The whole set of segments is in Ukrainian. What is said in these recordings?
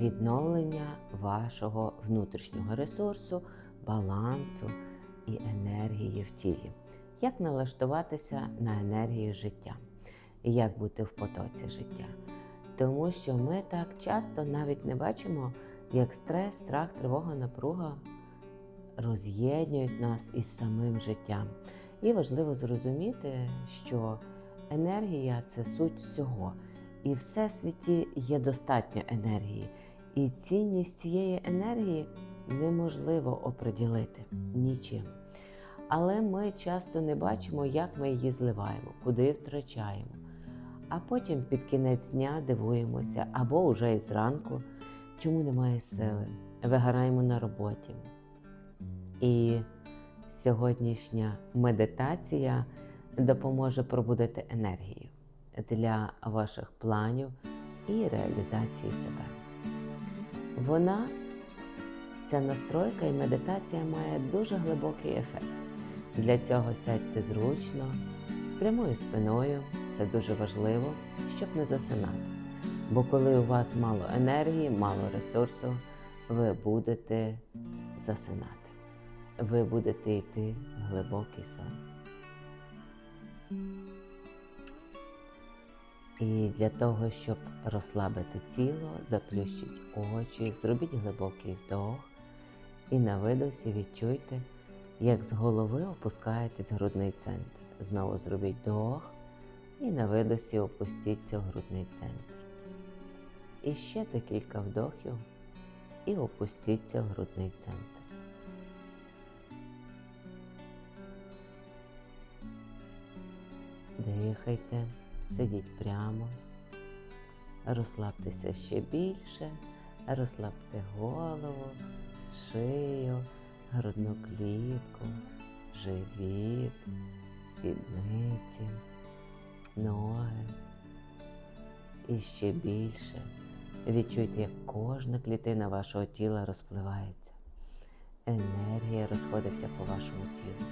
відновлення вашого внутрішнього ресурсу, балансу і енергії в тілі. Як налаштуватися на енергію життя? Як бути в потоці життя? Тому що ми так часто навіть не бачимо, як стрес, страх, тривога, напруга роз'єднують нас із самим життям. І важливо зрозуміти, що енергія це суть всього. І в всесвіті є достатньо енергії. І цінність цієї енергії неможливо оприділити нічим. Але ми часто не бачимо, як ми її зливаємо, куди втрачаємо. А потім під кінець дня дивуємося або уже і зранку, чому немає сили, вигораємо на роботі. І сьогоднішня медитація допоможе пробудити енергію для ваших планів і реалізації себе. Вона, ця настройка і медитація має дуже глибокий ефект. Для цього сядьте зручно, з прямою спиною, це дуже важливо, щоб не засинати. Бо коли у вас мало енергії, мало ресурсу, ви будете засинати. Ви будете йти в глибокий сон. І для того, щоб розслабити тіло, заплющіть очі, зробіть глибокий вдох і на видосі відчуйте, як з голови опускаєтесь грудний центр. Знову зробіть вдох і на видосі опустіться в грудний центр. І ще декілька вдохів і опустіться в грудний центр. Дихайте, сидіть прямо, розслабтеся ще більше, розслабте голову, шию, грудну клітку, живіт, сідниці, ноги. І ще більше відчуйте, як кожна клітина вашого тіла розпливається. Енергія розходиться по вашому тілу.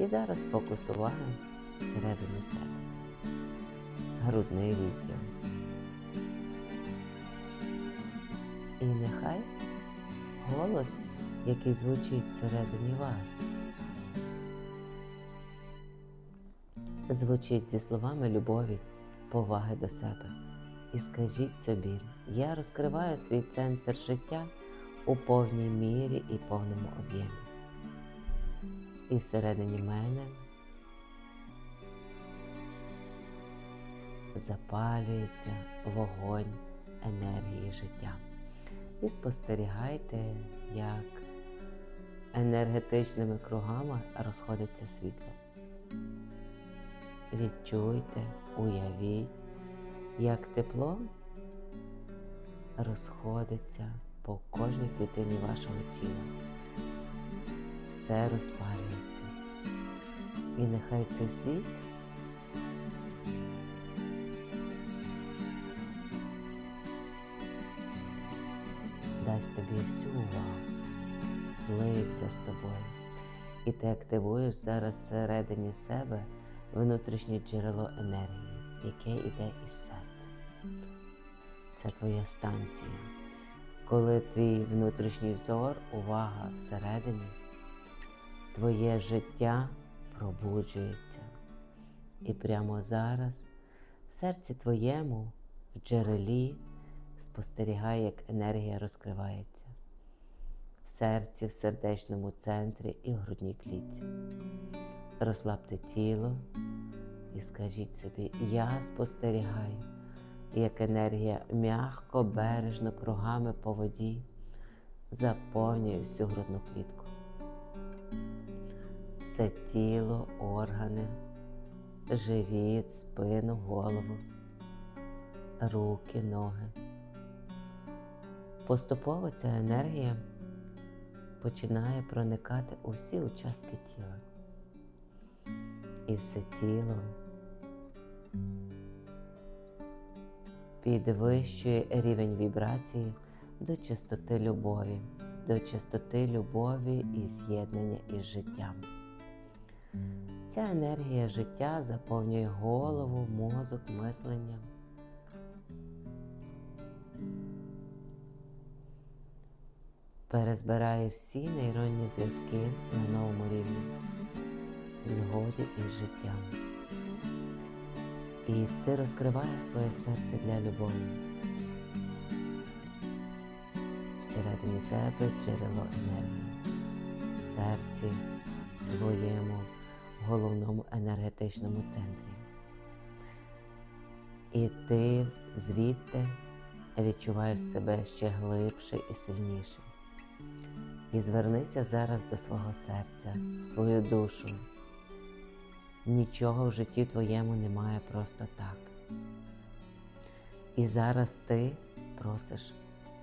І зараз фокус уваги всередину себе. Грудний відділ. І нехай голос, який звучить всередині вас, звучить зі словами любові, поваги до себе. І скажіть собі, я розкриваю свій центр життя у повній мірі і повному об'ємі. І всередині мене запалюється вогонь енергії життя. І спостерігайте, як енергетичними кругами розходиться світло. Відчуйте, уявіть, як тепло розходиться по кожній клітині вашого тіла. Все розпалюється. І нехай цей світ дасть тобі всю увагу, злиться з тобою. І ти активуєш зараз всередині себе внутрішнє джерело енергії, яке йде із серця. Це твоя станція. Коли твій внутрішній взор, увага всередині, твоє життя пробуджується. І прямо зараз в серці твоєму, в джерелі, спостерігай, як енергія розкривається в серці, в сердечному центрі і в грудній клітці. Розслабте тіло і скажіть собі, я спостерігаю, як енергія м'яко, бережно кругами по воді заповнює всю грудну клітку. Все тіло, органи, живіт, спину, голову, руки, ноги. Поступово ця енергія починає проникати у всі участки тіла. І все тіло підвищує рівень вібрації до чистоти любові, до чистоти любові і з'єднання із життям. Ця енергія життя заповнює голову, мозок, мислення. Перезбирає всі нейронні зв'язки на новому рівні, в згоді із життям. І ти розкриваєш своє серце для любові. Всередині тебе джерело енергії, в серці твоєму головному енергетичному центрі. І ти звідти відчуваєш себе ще глибше і сильніше. І звернися зараз до свого серця, в свою душу. Нічого в житті твоєму немає просто так. І зараз ти просиш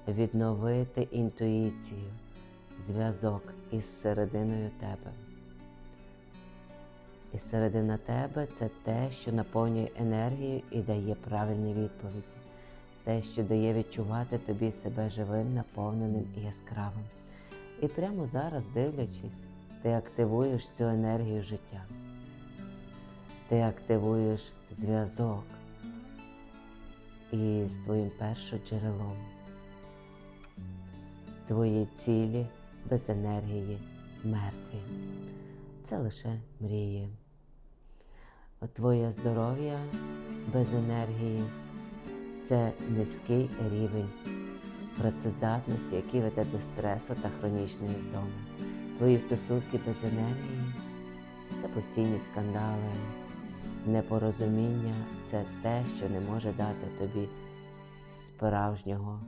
відновити інтуїцію, зв'язок із серединою тебе. І середина тебе це те, що наповнює енергію і дає правильні відповіді, те, що дає відчувати тобі себе живим, наповненим і яскравим. І прямо зараз, дивлячись, ти активуєш цю енергію життя. Ти активуєш зв'язок із твоїм першоджерелом. Твої цілі без енергії мертві. Це лише мрії. Твоє здоров'я без енергії це низький рівень працездатності, який веде до стресу та хронічної втоми. Твої стосунки без енергії це постійні скандали, непорозуміння це те, що не може дати тобі справжнього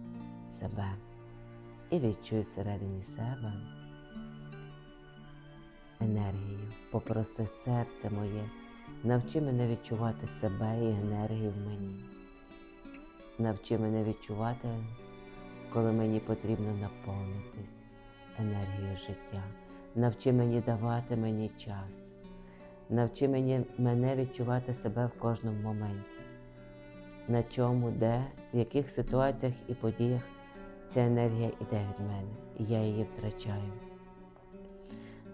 себе. І відчуй всередині себе енергію. Попроси серце моє, навчи мене відчувати себе і енергію в мені. Навчи мене відчувати, коли мені потрібно наповнитись енергією життя. Навчи мені давати мені час. Навчи мені, мене відчувати себе в кожному моменті. На чому, де, в яких ситуаціях і подіях ця енергія йде від мене, і я її втрачаю.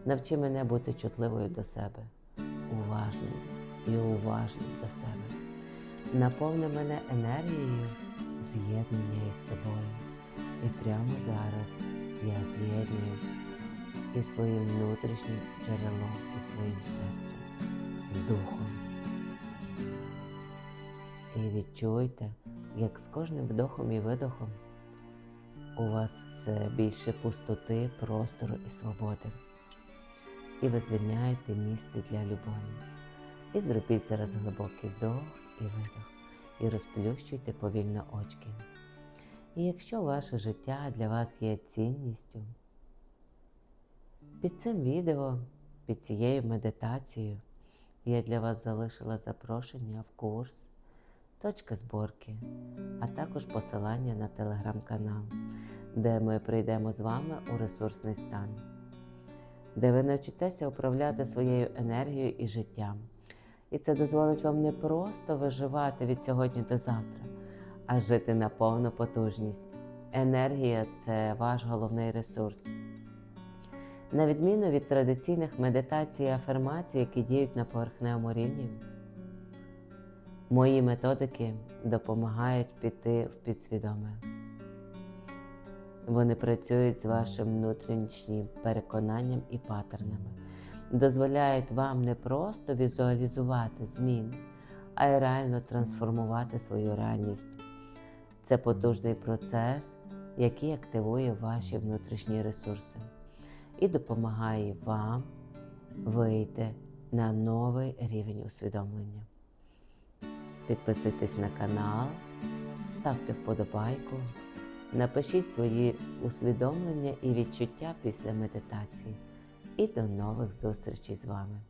Навчи мене бути чутливою до себе, уважним і уважним до себе. Наповни мене енергією з'єднання із собою. І прямо зараз я з'єднуюсь із своїм внутрішнім джерелом, і своїм серцем, з духом. І відчуйте, як з кожним вдохом і видохом у вас все більше пустоти, простору і свободи. І ви звільняєте місце для любові. І зробіть зараз глибокий вдох і видох. І розплющуйте повільно очки. І якщо ваше життя для вас є цінністю, під цим відео, під цією медитацією, я для вас залишила запрошення в курс, точка зборки, а також посилання на телеграм-канал, де ми прийдемо з вами у ресурсний стан, де ви навчитеся управляти своєю енергією і життям. І це дозволить вам не просто виживати від сьогодні до завтра, а жити на повну потужність. Енергія це ваш головний ресурс. На відміну від традиційних медитацій і афірмацій, які діють на поверхневому рівні, мої методики допомагають піти в підсвідоме. Вони працюють з вашим внутрішнім переконанням і паттернами, дозволяють вам не просто візуалізувати зміни, а й реально трансформувати свою реальність. Це потужний процес, який активує ваші внутрішні ресурси і допомагає вам вийти на новий рівень усвідомлення. Підписуйтесь на канал, ставте вподобайку, напишіть свої усвідомлення і відчуття після медитації. І до нових зустрічей з вами!